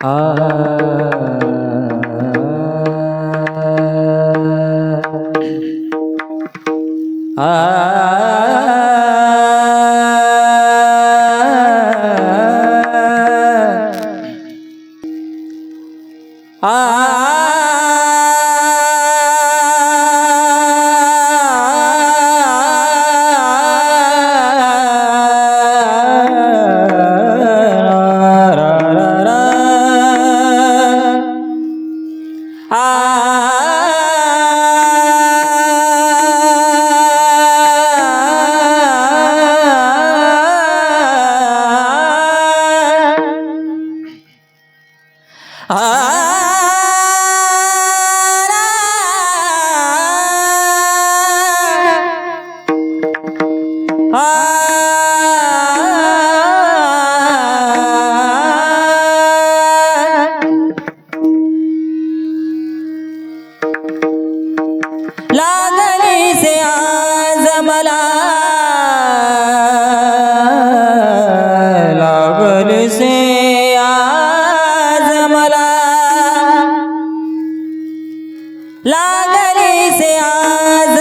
Ah. ah. लागली लागले से आज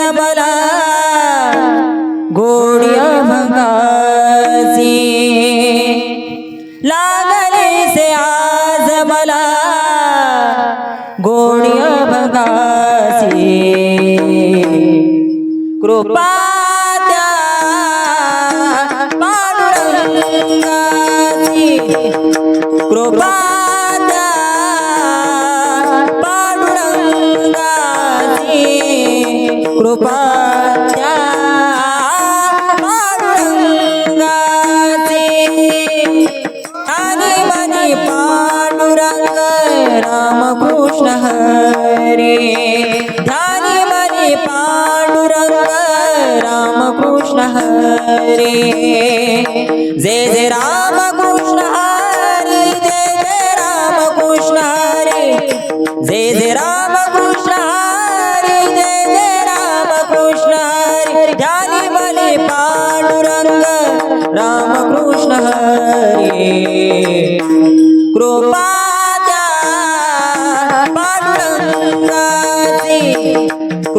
रामकृष्ण हरे। ध्यानी मनी पांडुरंग रामकृष्ण हरे। जय जय राम।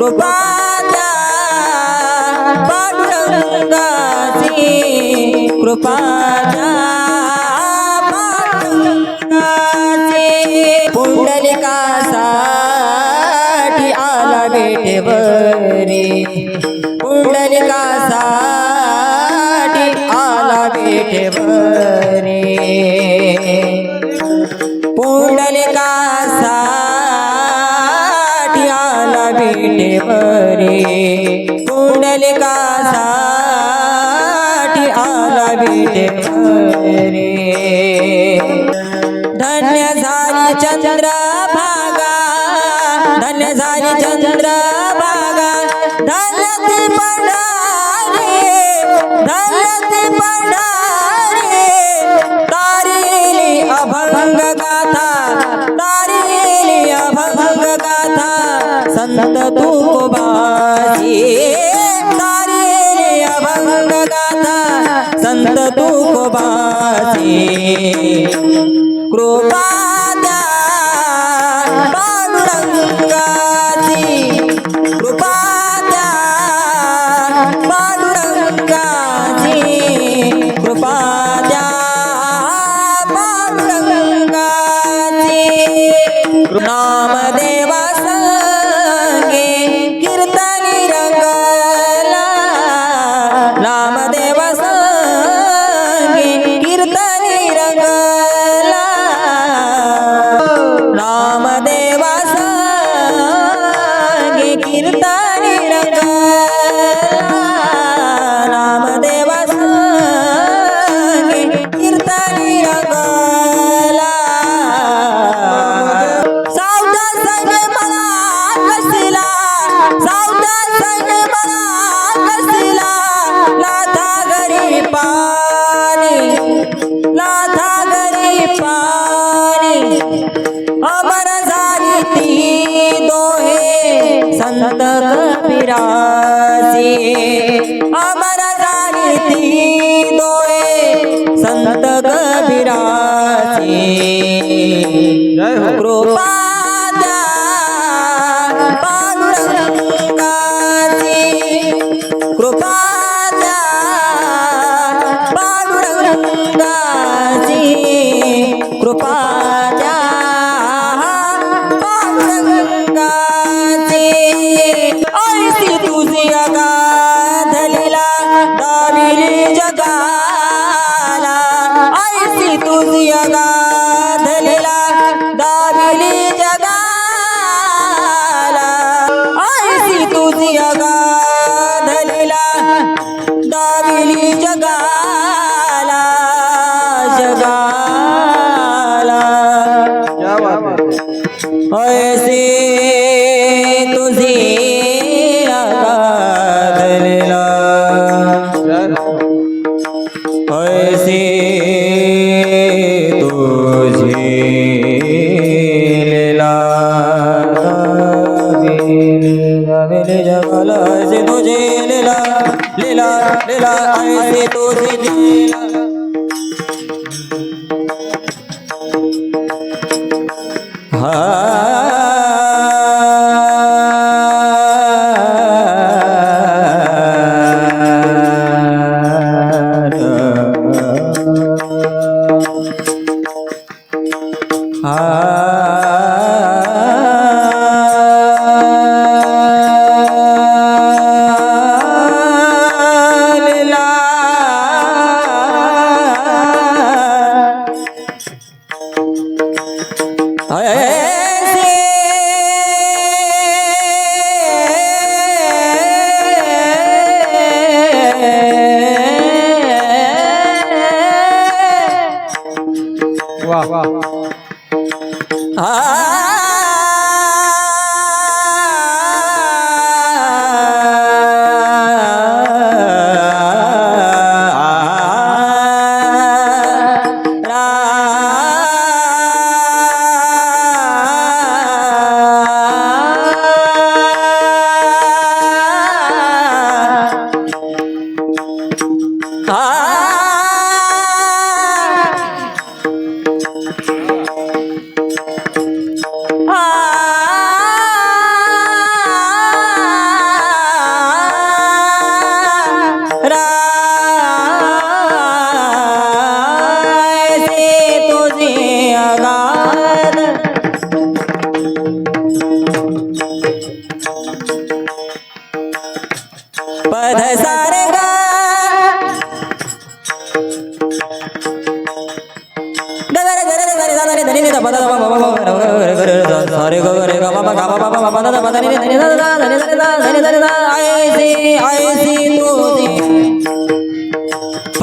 कृपा द्या पांडुरंगाची कृपा पुंडलिकासाठी आला बेटेवरी पुंडलिकासाठी आला बेटेवरी बेटेवरी कासाठी आला बेटेवरी धन्य झाली चंद्र भागा. धन्य झाली चंद्र भागा. धनती पडारे धनती पडा संत तुकोबाची तारिली अभंग गाता संत तुकोबाची कृपा गाला ऐसी तुझी गाधलेला दाविली जगाला. ऐसी तुझी गाधलेला दाविली जगाला जगाला. ऐसी Ah!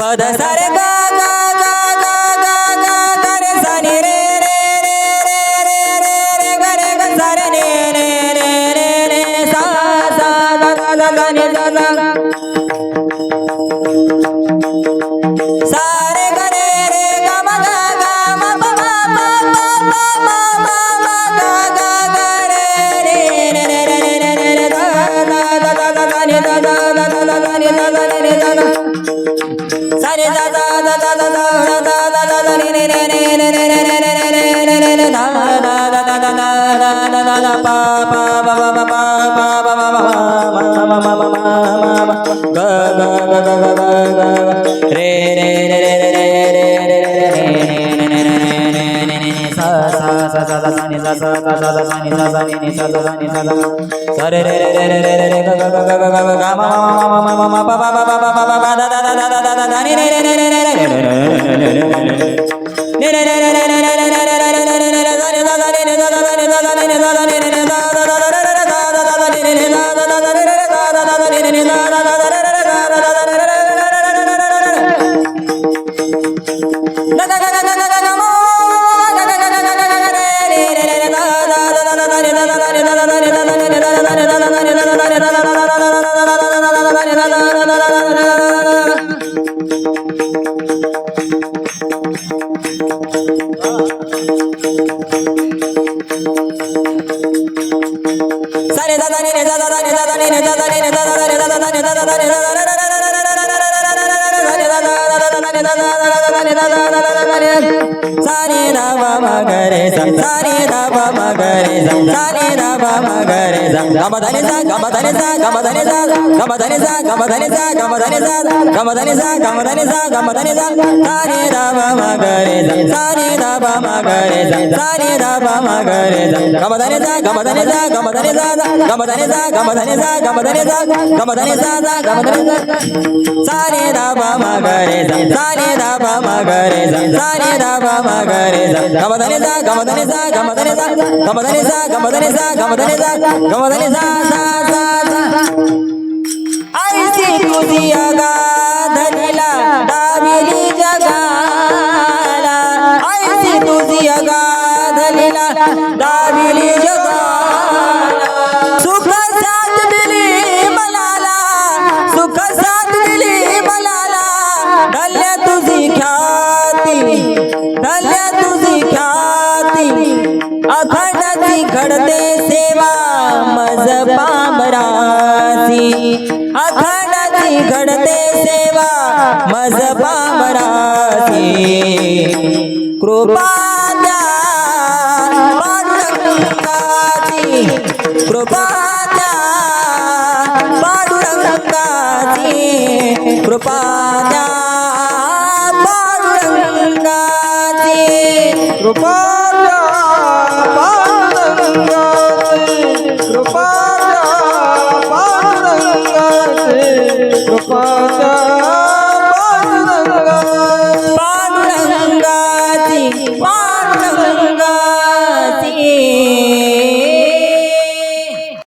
pada సరే రే రే రే రే రే రే గ గ గ గ గ గ గ మా మా మా మా మా పా పా పా పా పా పా దా దా దా దా దా దా దా ని రే రే రే రే రే రే Sare Rama Magare Sam Sare Rama Magare Sam Sare Rama सारे दाबा मगरे गमधने सा गमधने सा गमधने सा गमधने सा गमधने सा गमधने सा गमधने सा गमधने सा गमधने सा सारे दाबा मगरे सारे दाबा मगरे सारे दाबा मगरे गमधने सा गमधने सा गमधने सा गमधने सा गमधने सा गमधने सा गमधने सा गमधने सा सारे दाबा मगरे सारे दाबा मगरे सारे दाबा मगरे गमधने सा गमधने सा गमधने सा गमधने सा गमधने सा गमधने गमधने जा गमधने जा जा जा जा. आरसी तुझी अगा धनीला दाविली जगाला आरसी तुझी अगा धनीला दाविली राज पामरासी अखाडाची घडते सेवा मज पामरासी कृपा कृपात्या कृपा